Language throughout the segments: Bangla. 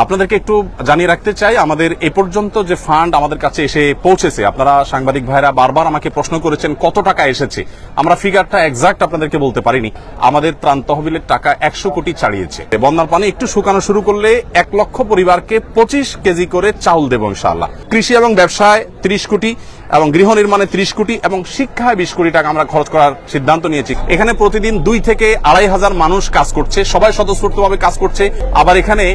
আপনাদেরকে একটু জানিয়ে রাখতে চাই, আমাদের এ পর্যন্ত যে ফান্ড আমাদের কাছে এসে পৌঁছেছে, আপনারা সাংবাদিক ভাইরা বারবার আমাকে প্রশ্ন করেছেন, কত টাকা এসেছে? আমরা ফিগারটা এক্সাক্ট আপনাদেরকে বলতে পারিনি। আমাদের ত্রাণ তহবিলের টাকা একশো কোটি ছাড়িয়েছে। বন্যার পানি একটু শুকানো শুরু করলে এক লক্ষ পরিবারকে পঁচিশ কেজি করে চাউল দেব ইনশাআল্লাহ। কৃষি এবং ব্যবসায় ত্রিশ কোটি এবং গৃহ নির্মাণে ত্রিশ কোটি এবং শিক্ষায় বিশ কোটি টাকা আমরা খরচ করার সিদ্ধান্ত নিয়েছি। এখানে প্রতিদিন দুই থেকে আড়াই হাজার মানুষ কাজ করছে, সবাই স্বতঃস্ফূর্তভাবে কাজ করছে। আবার এখানে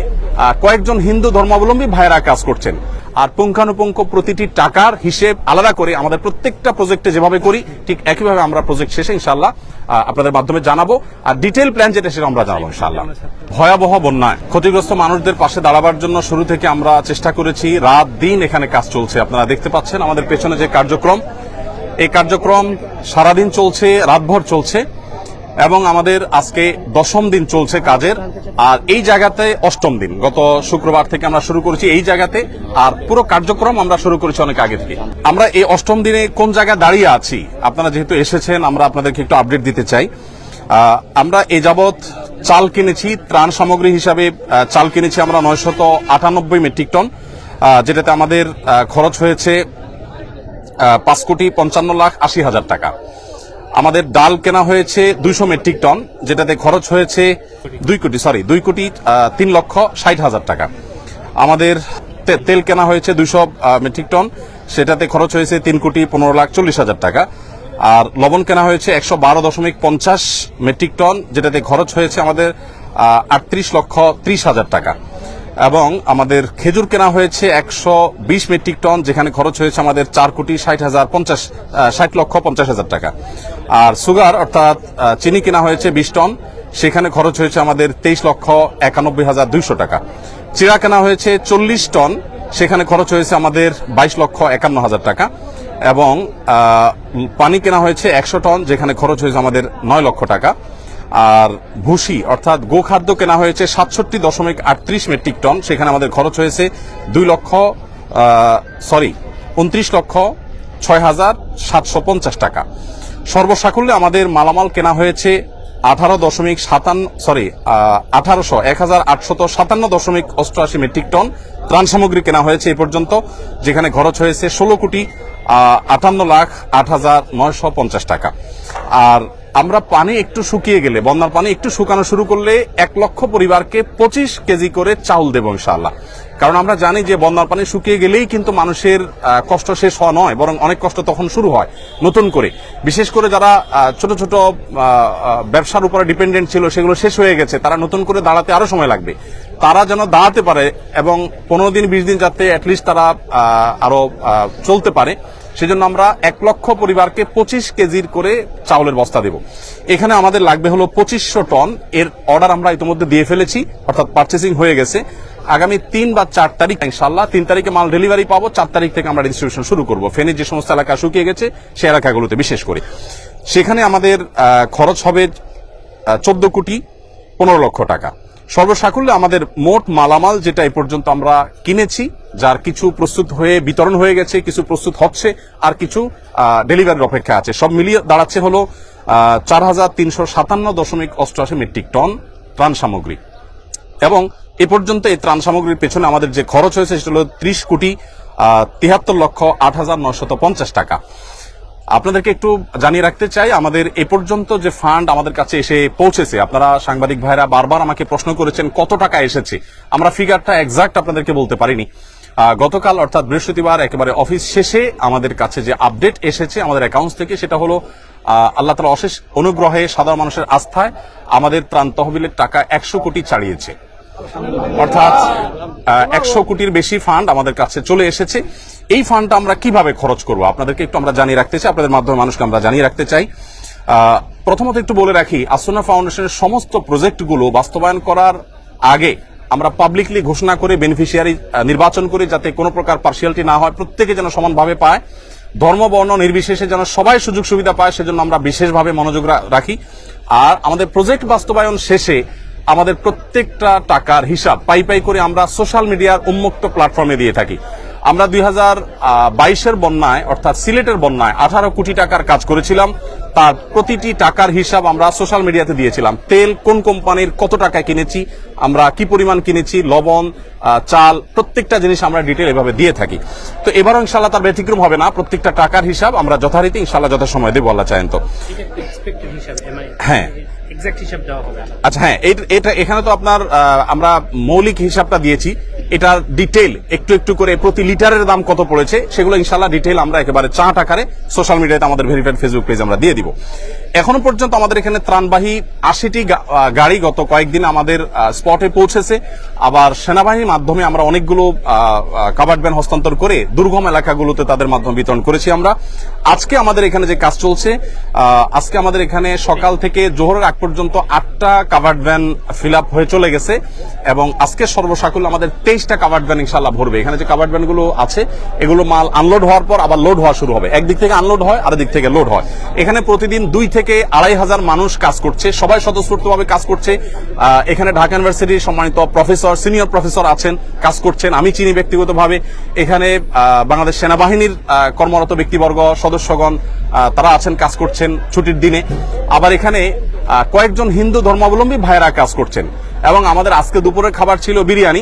কয়েকজন হিন্দু ধর্মাবলম্বী ভাইয়েরা কাজ করছেন। আর পুঙ্খানুপুঙ্খ প্রতিটি টাকার হিসেব আলাদা করে আমাদের প্রত্যেকটা প্রজেক্টে যেভাবে করি, ঠিক একইভাবে আমরা প্রজেক্ট শেষে ইনশাল্লাহ আপনাদের মাধ্যমে জানাব। আর ডিটেল প্ল্যান যেটা সেটা আমরা জানাব ইনশাল্লাহ ভয়াবহ বন্যায়। ক্ষতিগ্রস্ত মানুষদের পাশে দাঁড়াবার জন্য শুরু থেকে আমরা চেষ্টা করেছি। রাত দিন এখানে কাজ চলছে। আপনারা দেখতে পাচ্ছেন আমাদের পেছনে যে কার্যক্রম, এই কার্যক্রম সারাদিন চলছে, রাতভর চলছে। এবং আমাদের আজকে দশম দিন চলছে কাজের, আর এই জায়গাতে অষ্টম দিন। গত শুক্রবার থেকে আমরা শুরু করেছি এই জায়গাতে, আর পুরো কার্যক্রম আমরা শুরু করেছি অনেক আগে থেকে। আমরা এই অষ্টম দিনে কোন জায়গায় দাঁড়িয়ে আছি, আপনারা যেহেতু এসেছেন, আমরা আপনাদেরকে একটু আপডেট দিতে চাই। আমরা এ যাবৎ চাল কিনেছি, ত্রাণ সামগ্রী হিসাবে চাল কিনেছি আমরা নয়শত আটানব্বই মেট্রিক টন যেটাতে আমাদের খরচ হয়েছে পাঁচ কোটি পঞ্চান্ন লাখ আশি হাজার টাকা। আমাদের ডাল কেনা হয়েছে দুইশো মেট্রিক টন, যেটাতে খরচ হয়েছে দুই কোটি সরি দুই কোটি তিন লক্ষ ষাট হাজার টাকা। আমাদের তেল কেনা হয়েছে দুইশো মেট্রিক টন, সেটাতে খরচ হয়েছে তিন কোটি পনেরো লাখ চল্লিশ হাজার টাকা। আর লবণ কেনা হয়েছে একশো বারো দশমিক পঞ্চাশ মেট্রিক টন, যেটাতে খরচ হয়েছে আমাদের আটত্রিশ লক্ষ ত্রিশ হাজার টাকা। এবং আমাদের খেজুর কেনা হয়েছে একশো বিশ মেট্রিক টন, যেখানে খরচ হয়েছে আমাদের চার কোটি ষাট হাজার পঞ্চাশ ষাট লক্ষ পঞ্চাশ হাজার টাকা। আর সুগার, অর্থাৎ চিনি কেনা হয়েছে বিশ টন, সেখানে খরচ হয়েছে আমাদের তেইশ লক্ষ একানব্বই হাজার দুইশো টাকা। চিড়া কেনা হয়েছে চল্লিশ টন, সেখানে খরচ হয়েছে আমাদের বাইশ লক্ষ একান্ন হাজার টাকা। এবং পানি কেনা হয়েছে একশো টন, যেখানে খরচ হয়েছে আমাদের নয় লক্ষ টাকা। আর ভুসি, অর্থাৎ গোখাদ্য কেনা হয়েছে সাতষট্টি দশমিক আটত্রিশ মেট্রিক টন। সেখানে আমাদের খরচ হয়েছে দুই লক্ষ সরি উনত্রিশ লক্ষ ছয় হাজার সাতশো পঞ্চাশ টাকা। সর্বসাকুল্যে আমাদের মালামাল কেনা হয়েছে আঠারো দশমিক সাতান্ন সরি আঠারোশো, এক হাজার আটশত সাতান্ন দশমিক অষ্টআশি মেট্রিক টন। ত্রাণ সামগ্রী কেনা হয়েছে এই পর্যন্ত, যেখানে খরচ হয়েছে ষোলো কোটি আটান্ন লাখ আট হাজার নয়শো পঞ্চাশ টাকা। আর আমরা পানি একটু শুকিয়ে গেলে, বন্যার পানি একটু শুকানো শুরু করলে এক লক্ষ পরিবারকে পঁচিশ কেজি করে চাউল দেবো ইনশাআল্লাহ। কারণ আমরা জানি যে বন্যার পানি শুকিয়ে গেলেই কিন্তু মানুষের কষ্ট শেষ হওয়া নয়, বরং অনেক কষ্ট তখন শুরু হয় নতুন করে। বিশেষ করে যারা ছোট ছোট ব্যবসার উপরে ডিপেন্ডেন্ট ছিল, সেগুলো শেষ হয়ে গেছে, তারা নতুন করে দাঁড়াতে আরও সময় লাগবে। তারা যেন দাঁড়াতে পারে এবং পনেরো দিন, বিশ দিন যাতে অ্যাটলিস্ট তারা আরও চলতে পারে। সেজন্য আমরা এক লক্ষ পরিবারকে পঁচিশ কেজির করে চাউলের বস্তা দেব। এখানে আমাদের লাগবে হলো পঁচিশশো টন। এর অর্ডার আমরা ইতিমধ্যে দিয়ে ফেলেছি, অর্থাৎ পার্চেসিং হয়ে গেছে। আগামী তিন বা চার তারিখ ইনশাল্লাহ তিন তারিখে মাল ডেলিভারি পাবো, চার তারিখ থেকে আমরা ডিস্ট্রিবিউশন শুরু করব। ফেনীর যে সমস্ত এলাকা শুকিয়ে গেছে সে এলাকাগুলোতে বিশেষ করে। সেখানে আমাদের খরচ হবে চোদ্দ কোটি পনেরো লক্ষ টাকা। সর্বসাকুল্যে আমাদের মোট মালামাল যেটা এ পর্যন্ত আমরা কিনেছি, যার কিছু প্রস্তুত হয়ে বিতরণ হয়ে গেছে, কিছু প্রস্তুত হচ্ছে, আর কিছু ডেলিভারির অপেক্ষা আছে। সব মিলিয়ে দাঁড়াচ্ছে হলো চার হাজার তিনশো সাতান্ন দশমিক অষ্টআশি মেট্রিক টন ত্রাণ সামগ্রী। এবং এ পর্যন্ত এই ত্রাণ সামগ্রীর পেছনে আমাদের যে খরচ হয়েছে, সেটা হলো ত্রিশ কোটি তিহাত্তর লক্ষ আট হাজার নয়শত পঞ্চাশ টাকা। আপনাদেরকে একটু জানিয়ে রাখতে চাই, আমাদের এ পর্যন্ত যে ফান্ড আমাদের কাছে এসে পৌঁছেছে, আপনারা সাংবাদিক ভাইরা বারবার আমাকে প্রশ্ন করেছেন, কত টাকা এসেছে? আমরা ফিগারটা এক্সাক্ট আপনাদেরকে বলতে পারিনি। গতকাল অর্থাৎ বৃহস্পতিবার একেবারে অফিস শেষে আমাদের কাছে যে আপডেট এসেছে আমাদের অ্যাকাউন্টস থেকে, সেটা হলো আল্লাহ তালা অশেষ অনুগ্রহে সাধারণ মানুষের আস্থায় আমাদের ত্রাণ তহবিলের টাকা একশো কোটি ছাড়িয়েছে অর্থাৎ একশো কোটির বেশি ফান্ড আমাদের কাছে চলে এসেছে। এই ফান্ডটা আমরা কীভাবে খরচ করব? আপনাদেরকে একটু আমরা জানিয়ে রাখতে চাই। আপনাদের মাধ্যমে মানুষকে আমরা জানিয়ে রাখতে চাই। প্রথমত একটু বলে রাখি, আসনা ফাউন্ডেশনের সমস্ত প্রজেক্টগুলো বাস্তবায়ন করার আগে আমরা পাবলিকলি ঘোষণা করে বেনিফিশিয়ারি নির্বাচন করি যাতে কোনো প্রকার পার্সিয়ালিটি না হয়, প্রত্যেকে যেন সমানভাবে পায়। ধর্ম, বর্ণ নির্বিশেষে যেন সবাই সুযোগ সুবিধা পায়, সেজন্য আমরা বিশেষভাবে মনোযোগ রাখি। আর আমাদের প্রজেক্ট বাস্তবায়ন শেষে আমাদের প্রত্যেকটা টাকার হিসাব পাই পাই করে আমরা সোশ্যাল মিডিয়ার উন্মুক্ত প্ল্যাটফর্মে দিয়ে থাকি। আমরা দুই হাজার বাইশের বন্যায় অর্থাৎ সিলেটের বন্যায় আঠারো কোটি টাকার কাজ করেছিলাম। তার প্রতিটি টাকার হিসাব আমরা সোশ্যাল মিডিয়াতে দিয়েছিলাম। তেল কোন কোম্পানির কত টাকায় কিনেছি আমরা কি পরিমাণ কিনেছি লবণ চাল প্রত্যেকটা জিনিস আমরা ডিটেল এভাবে দিয়ে থাকি। তো এবারও ইনশাল্লাহ তার ব্যতিক্রম হবে না প্রত্যেকটা টাকার হিসাব আমরা যথারীতি ইনশাল্লাহ যথাসময় দেবো আল্লাহ চায়েন তো হ্যাঁ। এক্সাক্ট হিসাব দেওয়া হবে। আচ্ছা হ্যাঁ এটা এখানে তো আপনার আমরা মৌলিক হিসাবটা দিয়েছি। এটার ডিটেল একটু একটু করে প্রতি লিটারের দাম কত পড়েছে, সেগুলো ইনশাল্লাহ আমরা একেবারে চার্ট আকারে সোশ্যাল মিডিয়াতে আমাদের ভেরিফাইড ফেসবুক পেজ আমরা দিয়ে দিব। এখনও পর্যন্ত আমাদের এখানে ত্রাণবাহী আশিটি গাড়ি গত কয়েকদিন আমাদের স্পটে পৌঁছেছে। আবার সেনাবাহিনীর মাধ্যমে আমরা অনেকগুলো কাভার্ড ভ্যান হস্তান্তর করে দুর্গম এলাকাগুলোতে তাদের মাধ্যমে বিতরণ করেছি আমরা। আজকে আমাদের এখানে যে কাজ চলছে আজকে আমাদের এখানে সকাল থেকে জোহরের আগ পর্যন্ত আটটা কাভার্ড ভ্যান ফিল আপ হয়ে চলে গেছে এবং আজকে সর্বসাকুল আমাদের তেইশটা কাভার্ড ভ্যান ইনশাল্লাহ ভরবে। এখানে যে কাভার্ড ভ্যানগুলো আছে, এগুলো মাল আনলোড হওয়ার পর আবার লোড হওয়া শুরু হবে। একদিক থেকে আনলোড হয় আর দিক থেকে লোড হয়। এখানে প্রতিদিন দুই থেকে আড়াই হাজার মানুষ কাজ করছে। সবাই স্বতঃস্ফূর্তভাবে কাজ করছে। এখানে ঢাকা ইউনিভার্সিটির সম্মানিত প্রফেসর সিনিয়র প্রফেসর আছেন, কাজ করছেন। আমি চিনি ব্যক্তিগতভাবে। এখানে বাংলাদেশ সেনাবাহিনীর কর্মরত ব্যক্তিবর্গ, সদস্যগণ তারা আছেন, কাজ করছেন ছুটির দিনে। আবার এখানে কয়েকজন হিন্দু ধর্মাবলম্বী ভাইয়েরা কাজ করছেন। এবং আমাদের আজকে দুপুরের খাবার ছিল বিরিয়ানি।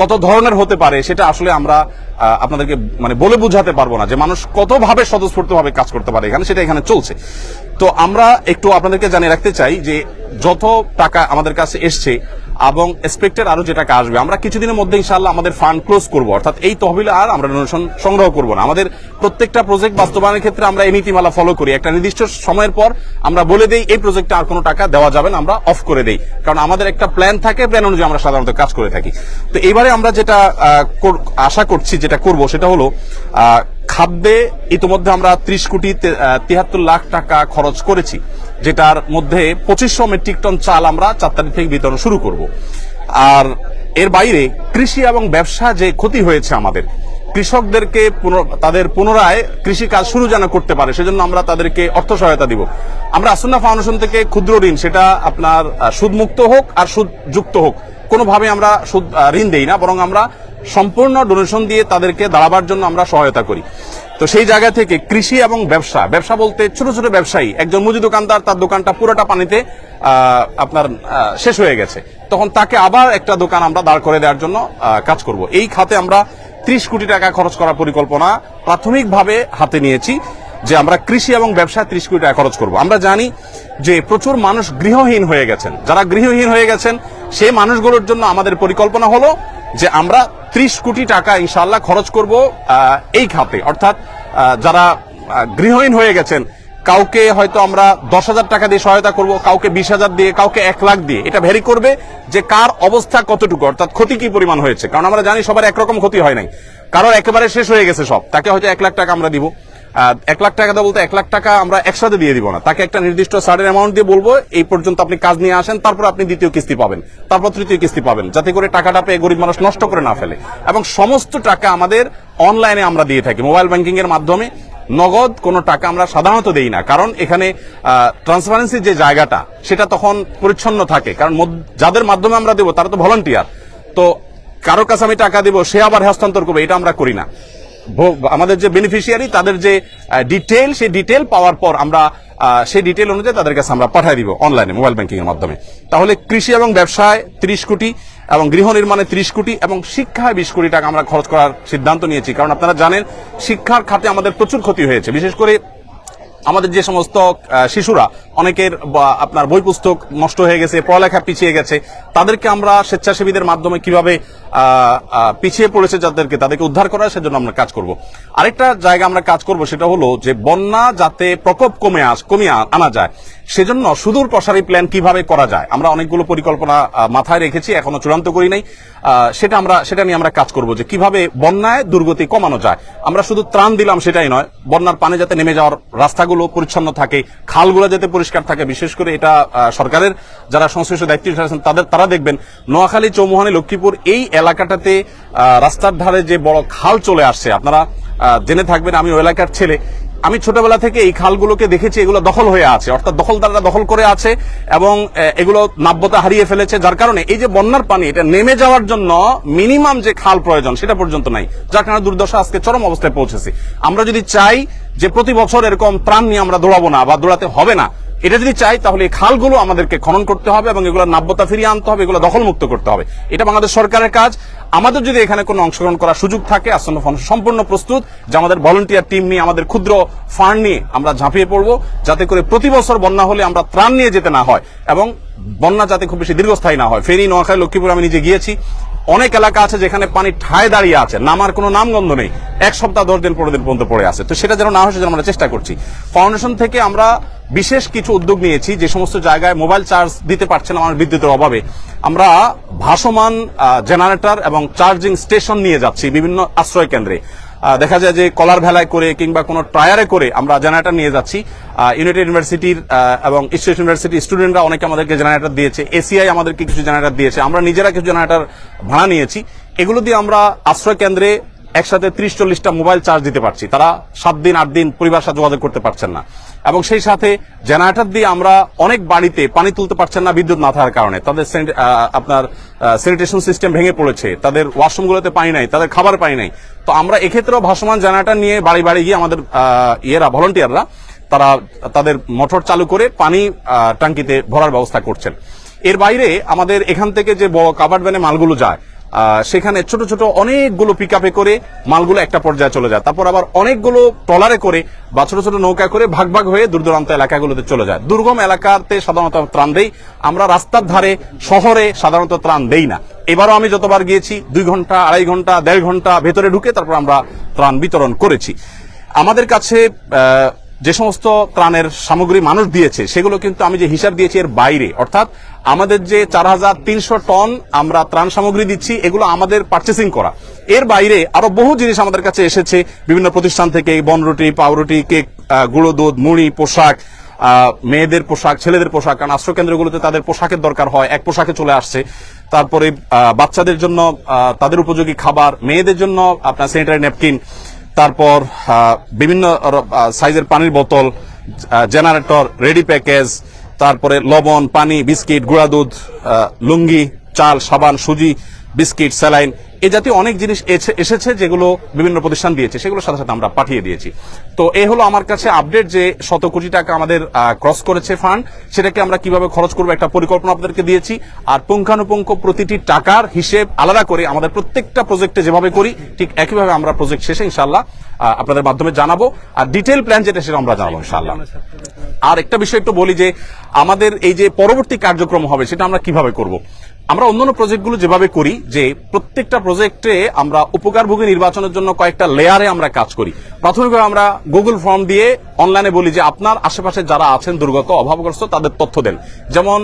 কত ধরনের হতে পারে সেটা আসলে আমরা আপনাদেরকে মানে বলে বুঝাতে পারব না যে মানুষ কতভাবে স্বতঃস্ফূর্তভাবে কাজ করতে পারে এখানে, সেটা এখানে চলছে। তো আমরা একটু আপনাদেরকে জানিয়ে রাখতে চাই যে যত টাকা আমাদের কাছে এসছে এবং এক্সপেক্টেড আরও যে টাকা আসবে। আমরা কিছুদিনের মধ্যে ইনশাআল্লাহ আমাদের ফান্ড ক্লোজ করব। অর্থাৎ এই তহবিল আর আমরা ডোনেশন সংগ্রহ করব না। আমাদের প্রত্যেকটা প্রজেক্ট বাস্তবায়নের ক্ষেত্রে আমরা এই নীতিমালা ফলো করি। একটা নির্দিষ্ট সময়ের পর আমরা বলে দেই, এই প্রজেক্টে আর কোনো টাকা দেওয়া যাবে না, আমরা অফ করে দেই। কারণ আমাদের একটা প্ল্যান থাকে প্ল্যান অনুযায়ী আমরা সাধারণত কাজ করে থাকি। তো এবারে আমরা যেটা আশা করছি যেটা করব সেটা হলো খাদ্যে ইতিমধ্যে আমরা ত্রিশ কোটি তিয়াত্তর লাখ টাকা খরচ করেছি। যেটার মধ্যে পঁচিশশো মেট্রিক টন চাল আমরা চার তারিখ থেকে বিতরণ শুরু করব। আর এর বাইরে কৃষি এবং ব্যবসা যে ক্ষতি হয়েছে আমাদের, কৃষকদেরকে তাদের পুনরায় কৃষি কাজ শুরু যেন করতে পারে, সেজন্য আমরা তাদেরকে অর্থ সহায়তা দিব। আমরা আসন্না ফাউন্ডেশন থেকে ক্ষুদ্র ঋণ, সেটা আপনার সুদমুক্ত হোক আর সুদ যুক্ত হোক, কোনোভাবে আমরা সুদ ঋণ দেই না, বরং আমরা সম্পূর্ণ ডোনেশন দিয়ে তাদেরকে দাঁড়াবার জন্য আমরা সহায়তা করি। তো সেই জায়গা থেকে কৃষি এবং ব্যবসা ব্যবসা বলতে ছোট ছোট ব্যবসায়ী, একজন মুদি দোকানদার, তার দোকানটা পুরোটা পানিতে আপনার শেষ হয়ে গেছে। তখন তাকে আবার একটা দোকান আমরা দাঁড় করে দেওয়ার জন্য কাজ করব। এই খাতে আমরা ত্রিশ কোটি টাকা খরচ করার পরিকল্পনা প্রাথমিকভাবে হাতে নিয়েছি যে আমরা কৃষি এবং ব্যবসায় ত্রিশ কোটি টাকা খরচ করব। আমরা জানি যে প্রচুর মানুষ গৃহহীন হয়ে গেছেন। যারা গৃহহীন হয়ে গেছেন সেই মানুষগুলোর জন্য আমাদের পরিকল্পনা হলো যে আমরা ত্রিশ কোটি টাকা ইনশাল্লাহ খরচ করব এই খাতে। অর্থাৎ যারা গৃহহীন হয়ে গেছেন, কাউকে হয়তো আমরা দশ হাজার টাকা দিয়ে সহায়তা করব, কাউকে বিশ হাজার দিয়ে, কাউকে এক লাখ দিয়ে। এটা ভেরি করবে যে কার অবস্থা কতটুকু, অর্থাৎ ক্ষতি কি পরিমাণ হয়েছে। কারণ আমরা জানি সবার একরকম ক্ষতি হয় নাই। কারোর একেবারে শেষ হয়ে গেছে সব। তাকে হয়তো এক লাখ টাকা আমরা দিব। এক লাখ টাকা বলতে এক লাখ টাকা আমরা একসাথে দিয়ে দিব না। তাকে একটা নির্দিষ্ট সার্টেন অ্যামাউন্ট দিয়ে বলব, এই পর্যন্ত আপনি কাজ নিয়ে আসেন, তারপর আপনি দ্বিতীয় কিস্তি পাবেন, তারপর তৃতীয় কিস্তি পাবেন, যাতে করে টাকাটা পেয়ে গরিব মানুষ নষ্ট করে না ফেলে। এবং সমস্ত টাকা আমাদের অনলাইনে আমরা দিয়ে থাকি মোবাইল ব্যাংকিং এর মাধ্যমে। নগদ কোনো টাকা আমরা সাধারণত দেই না, কারণ এখানে ট্রান্সপারেন্সির যে জায়গাটা, সেটা তখন পরিচ্ছন্ন থাকে, কারণ যাদের মাধ্যমে আমরা দেবো, তারা তো ভলান্টিয়ার তো কারোর কাছে আমি টাকা দিব, সে আবার হস্তান্তর করবে, এটা আমরা করি না। আমাদের যে বেনিফিশিয়ারি তাদের যে ডিটেল সেই ডিটেল পাওয়ার পর আমরা সেই ডিটেল অনুযায়ী তাদের কাছে আমরা পাঠিয়ে দিব অনলাইনে মোবাইল ব্যাংকিং এর মাধ্যমে। তাহলে কৃষি এবং ব্যবসায় ত্রিশ কোটি এবং গৃহ নির্মাণে তিরিশ কোটি এবং শিক্ষায় বিশ কোটি টাকা আমরা খরচ করার সিদ্ধান্ত নিয়েছি। কারণ আপনারা জানেন, শিক্ষার খাতে আমাদের প্রচুর ক্ষতি হয়েছে। বিশেষ করে আমাদের যে সমস্ত শিশুরা, অনেকের আপনার বই পুস্তক নষ্ট হয়ে গেছে, পড়ালেখা পিছিয়ে গেছে, তাদেরকে আমরা স্বেচ্ছাসেবীদের মাধ্যমে কীভাবে পিছিয়ে পড়েছে যাদেরকে, তাদেরকে উদ্ধার করা সেজন্য আমরা কাজ করব। আরেকটা জায়গা আমরা কাজ করব সেটা হলো যে, বন্যা যাতে প্রকোপ কমে আস, কমিয়ে আনা যায় সেজন্য সুদূর প্রসারী প্ল্যান কীভাবে করা যায়? আমরা অনেকগুলো পরিকল্পনা মাথায় রেখেছি, এখনও চূড়ান্ত করি নাই। সেটা আমরা, সেটা নিয়ে আমরা কাজ করব যে কীভাবে বন্যায় দুর্গতি কমানো যায়। আমরা শুধু ত্রাণ দিলাম সেটাই নয়, বন্যার পানি যাতে নেমে যাওয়ার রাস্তাগুলো পরিচ্ছন্ন থাকে, খালগুলো যাতে পরিষ্কার থাকে, বিশেষ করে এটা সরকারের যারা সংশ্লিষ্ট দায়িত্ব আছেন, তাদের, তারা দেখবেন নোয়াখালী, চৌমুহানি, লক্ষ্মীপুর এই এলাকাটাতে রাস্তার ধারে যে বড় খাল চলে আসছে, আপনারা জেনে থাকবেন, আমি ওই এলাকার ছেলে আমি ছোটবেলা থেকে এই খালগুলোকে দেখেছি, এগুলো দখল হয়ে আছে। অর্থাৎ দখলদাররা দখল করে আছে এবং এগুলো নাব্যতা হারিয়ে ফেলেছে, যার কারণে এই যে বন্যার পানি, এটা নেমে যাওয়ার জন্য মিনিমাম যে খাল প্রয়োজন, সেটা পর্যন্ত নাই, যার কারণে দুর্দশা আজকে চরম অবস্থায় পৌঁছেছে। আমরা যদি চাই যে প্রতি বছর এরকম ত্রাণ নিয়ে আমরা দৌড়াবো না বা দৌড়াতে হবে না এটা যদি চাই, তাহলে এই খালগুলো আমাদেরকে খনন করতে হবে এবং এগুলো নাব্যতা ফিরিয়ে আনতে হবে, এগুলো দখলমুক্ত করতে হবে। এটা বাংলাদেশ সরকারের কাজ। আমাদের যদি এখানে কোনো অংশগ্রহণ করার সুযোগ থাকে, আসন্ন সম্পূর্ণ প্রস্তুত, যে আমাদের ভলেন্টিয়ার টিম নিয়ে, আমাদের ক্ষুদ্র ফান্ড নিয়ে আমরা ঝাঁপিয়ে পড়ব, যাতে করে প্রতি বছর বন্যা হলে আমরা ত্রাণ নিয়ে যেতে না হয় এবং বন্যা যাতে খুব বেশি দীর্ঘস্থায়ী না হয়। ফেরি নোয়াখালী, লক্ষ্মীপুর আমি নিজে গিয়েছি। অনেক এলাকা আছে যেখানে পানি ঠায় দাঁড়িয়ে আছে। নামার কোনো নামগন্ধ নেই। এক সপ্তাহ দশ দিন, পনেরো দিন পর্যন্ত পড়ে আছে। তো সেটা যেন না হয় সেজন্য আমরা চেষ্টা করছি। ফাউন্ডেশন থেকে আমরা বিশেষ কিছু উদ্যোগ নিয়েছি। যে সমস্ত জায়গায় মোবাইল চার্জ দিতে পারছে না আমার বিদ্যুতের অভাবে। আমরা ভাসমান জেনারেটর এবং চার্জিং স্টেশন নিয়ে যাচ্ছি বিভিন্ন আশ্রয় কেন্দ্রে। দেখা যায় যে কলার ভেলায় করে কিংবা কোনো ট্রায়ারে করে আমরা জেনারেটার নিয়ে যাচ্ছি। ইউনাইটেড ইউনিভার্সিটির এবং স্টেট ইউনিভার্সিটির স্টুডেন্টরা অনেকে আমাদেরকে জেনারেটার দিয়েছে। এসিআই আমাদেরকে কিছু জেনারেটার দিয়েছে। আমরা নিজেরা কিছু জেনারেটার ভাড়া নিয়েছি। এগুলো দিয়ে আমরা আশ্রয় কেন্দ্রে একসাথে ত্রিশ চল্লিশটা মোবাইল চার্জ দিতে পারছি। তারা সাত দিন, আট দিন পরিবার সাথে যোগাযোগ করতে পারছেন না। এবং সেই সাথে জেনারেটর দিয়ে আমরা অনেক বাড়িতে পানি তুলতে পারছেন না বিদ্যুৎ না থাকার কারণে। তাদের আপনার স্যানিটেশন সিস্টেম ভেঙে পড়েছে। তাদের ওয়াশরুমগুলোতে পানি নাই, তাদের খাবার পানি নাই। তো আমরা এক্ষেত্রেও ভাসমান জেনারেটর নিয়ে বাড়ি বাড়ি গিয়ে আমাদের ইয়েরা, ভলান্টিয়াররা, তারা, তাদের মোটর চালু করে পানি টাঙ্কিতে ভরার ব্যবস্থা করছেন। এর বাইরে আমাদের এখান থেকে যে কাভার্ড ভ্যানে মালগুলো যায় সেখানে ছোট ছোট অনেকগুলো পিক করে মালগুলো একটা পর্যায়ে চলে যায়। তারপর আবার অনেকগুলো ট্রলারে করে বা ছোট ছোট নৌকা করে ভাগ ভাগ হয়ে দূর দূরান্ত এলাকাগুলোতে চলে যায়। দুর্গম এলাকাতে সাধারণত ত্রাণ দেই। আমরা রাস্তার ধারে শহরে সাধারণত ত্রাণ দেই না। এবারও আমি যতবার গিয়েছি, দুই ঘণ্টা, আড়াই ঘণ্টা, দেড় ঘণ্টা ভেতরে ঢুকে তারপর আমরা ত্রাণ বিতরণ করেছি। আমাদের কাছে যে সমস্ত ত্রাণের সামগ্রী মানুষ দিয়েছে, সেগুলো কিন্তু আমি যে হিসাব দিয়েছি এর বাইরে। অর্থাৎ আমাদের যে চার হাজার তিনশো টন আমরা ত্রাণ সামগ্রী দিচ্ছি, এগুলো আমাদের পার্চেসিং করা। এর বাইরে আরও বহু জিনিস আমাদের কাছে এসেছে, বিভিন্ন প্রতিষ্ঠান থেকে বনরুটি পাউরুটি কেক গুঁড়ো দুধ, মুড়ি, পোশাক মেয়েদের পোশাক, ছেলেদের পোশাক, কারণ আশ্রয় কেন্দ্রগুলোতে তাদের পোশাকের দরকার হয়, এক পোশাকে চলে আসছে। তারপরে বাচ্চাদের জন্য তাদের উপযোগী খাবার, মেয়েদের জন্য আপনার স্যানিটারি ন্যাপকিন তারপর বিভিন্ন সাইজের পানির বোতল জেনারেটর রেডি প্যাকেজ তারপরে লবণ, পানি, বিস্কিট, গুঁড়া দুধ লুঙ্গি, চাল, সাবান, সুজি, বিস্কিট, স্যালাইন এই জাতীয় অনেক জিনিস এসেছে যেগুলো বিভিন্ন প্রতিষ্ঠান দিয়েছে সেগুলোর সাথে সাথে আমরা পাঠিয়ে দিয়েছি। তো এই হলো আমার কাছে আপডেট যে শত কোটি টাকা আমাদের ক্রস করেছে ফান্ড সেটাকে আমরা কীভাবে খরচ করব একটা পরিকল্পনা আপনাদেরকে দিয়েছি। আর পুঙ্খানুপুঙ্খ প্রতিটি টাকার হিসেব আলাদা করে আমাদের প্রত্যেকটা প্রজেক্টে যেভাবে করি, ঠিক একইভাবে আমরা প্রজেক্ট শেষে ইনশাল্লাহ আপনাদের মাধ্যমে জানাব। আর ডিটেল প্ল্যান যেটা, সেটা আমরা জানাব ইনশাল্লাহ আর একটা বিষয় একটু বলি যে, আমাদের এই যে পরবর্তী কার্যক্রম হবে, সেটা আমরা কীভাবে করব? আমরা অন্যান্য প্রজেক্টগুলো যেভাবে করি, যে প্রত্যেকটা প্রজেক্টে আমরা উপকারভোগী নির্বাচনের জন্য কয়েকটা লেয়ারে আমরা কাজ করি। প্রাথমিকভাবে আমরা গুগল ফর্ম দিয়ে অনলাইনে বলি যে আপনার আশেপাশে যারা আছেন, দুর্গত, অভাবগ্রস্ত, তাদের তথ্য দেন। যেমন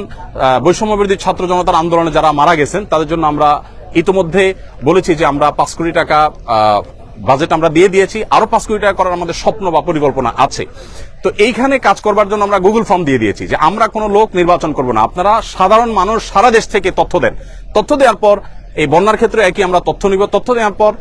বৈষম্যবিরোধী বৈষম্য বিরোধী ছাত্র জনতার আন্দোলনে যারা মারা গেছেন, তাদের জন্য আমরা ইতিমধ্যে বলেছি যে আমরা পাঁচ কোটি টাকা বাজেট আমরা দিয়ে দিয়েছি, আরও পাঁচ কোটি টাকা করার আমাদের স্বপ্ন বা পরিকল্পনা আছে। তো এইখানে কাজ করবার জন্য আমরা গুগল ফর্ম দিয়ে দিয়েছি যে আমরা কোনো লোক নির্বাচন করব না। আপনারা সাধারণ মানুষ সারা দেশ থেকে তথ্য দেন। তথ্য দেওয়ার পর, এই বন্যার ক্ষেত্রে একই আমরা তথ্য নিব। তথ্য দেওয়ার পর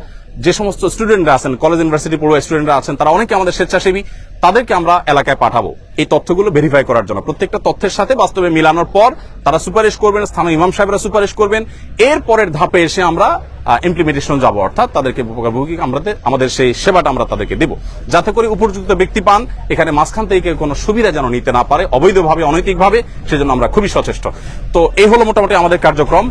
যে সমস্ত স্টুডেন্টরা আছেন কলেজ ইউনিভার্সিটি পড়ুয়া স্টুডেন্টরা আছেন, তারা অনেকে আমাদের স্বেচ্ছাসেবী, তাদেরকে আমরা এলাকায় পাঠাবো। এই তথ্যগুলো ভেরিফাই করার জন্য। প্রত্যেকটা তথ্যের সাথে বাস্তবে মিলানোর পর তারা সুপারিশ করবেন, স্থানীয় ইমাম সাহেবরা সুপারিশ করবেন। এর পরের ধাপে এসে আমরা ইমপ্লিমেন্টেশন যাব, অর্থাৎ তাদেরকে উপকারভোগী আমাদের আমাদের সেই সেবাটা আমরা তাদেরকে দেব। যাতে করে উপযুক্ত ব্যক্তি পান, এখানে মাঝখান থেকে কোনো সুবিধা যেন নিতে না পারে, অবৈধভাবে, অনৈতিকভাবে, সেজন্য আমরা খুবই সচেষ্ট। তো এই হলো মোটামুটি আমাদের কার্যক্রম।